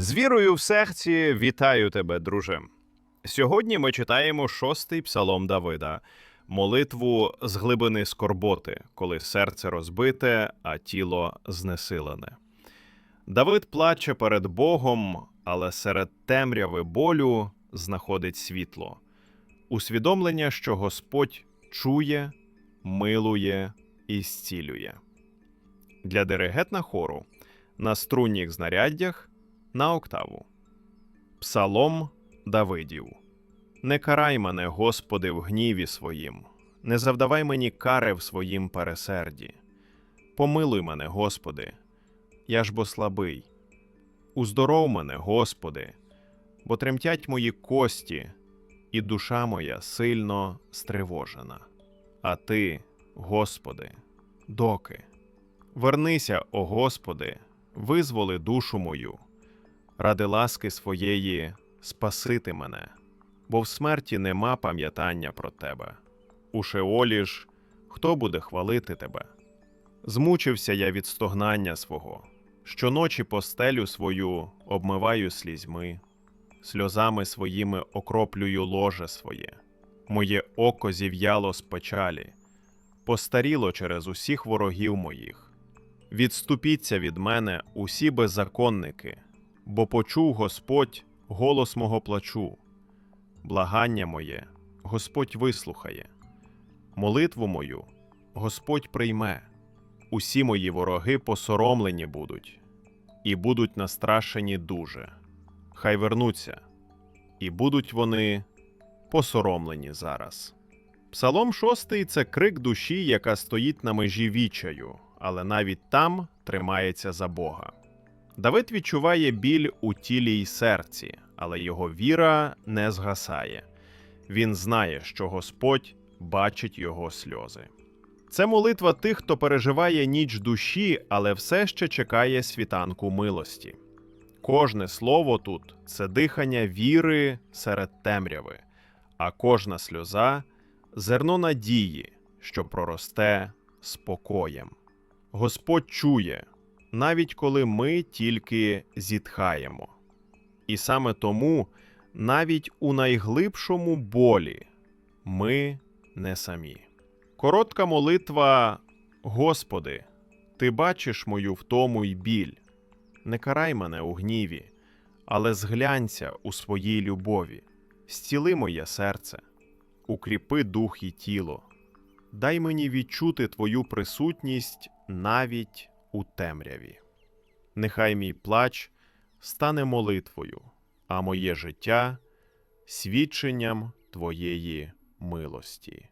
З вірою в серці вітаю тебе, друже. Сьогодні ми читаємо шостий псалом Давида, молитву з глибини скорботи, коли серце розбите, а тіло знесилене. Давид плаче перед Богом, але серед темряви болю знаходить світло, усвідомлення, що Господь чує, милує і зцілює. Для диригетна хору на струнніх знаряддях на октаву. Псалом Давидів. Не карай мене, Господи, в гніві своїм, не завдавай мені кари в своїм пересерді. Помилуй мене, Господи, я ж бо слабий. Уздоров мене, Господи, бо тремтять мої кості, і душа моя сильно стривожена. А Ти, Господи, доки? Вернися, о Господи, визволи душу мою, ради ласки своєї спасити мене, бо в смерті нема пам'ятання про тебе. У Шеолі ж хто буде хвалити тебе? Змучився я від стогнання свого, щоночі постелю свою обмиваю слізьми, сльозами своїми окроплюю ложе своє, моє око зів'яло з печалі, постаріло через усіх ворогів моїх. Відступіться від мене усі беззаконники, бо почув Господь голос мого плачу. Благання моє Господь вислухає, молитву мою Господь прийме, усі мої вороги посоромлені будуть, і будуть настрашені дуже. Хай вернуться, і будуть вони посоромлені зараз. Псалом шостий це крик душі, яка стоїть на межі вічаю, але навіть там тримається за Бога. Давид відчуває біль у тілі й серці, але його віра не згасає. Він знає, що Господь бачить його сльози. Це молитва тих, хто переживає ніч душі, але все ще чекає світанку милості. Кожне слово тут це дихання віри серед темряви, а кожна сльоза зерно надії, що проросте спокоєм. Господь чує, навіть коли ми тільки зітхаємо. І саме тому, навіть у найглибшому болі, ми не самі. Коротка молитва Господи, Ти бачиш мою втому й біль. Не карай мене у гніві, але зглянься у своїй любові, зціли моє серце, укріпи дух і тіло. Дай мені відчути Твою присутність навіть у темряві. Нехай мій плач стане молитвою, а моє життя свідченням Твоєї милості.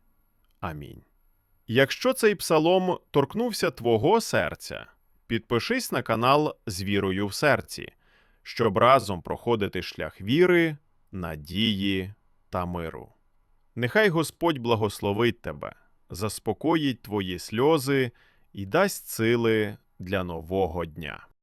Амінь. Якщо цей псалом торкнувся Твого серця, підпишись на канал з вірою в серці, щоб разом проходити шлях віри, надії та миру. Нехай Господь благословить тебе, заспокоїть твої сльози і дасть сили для нового дня.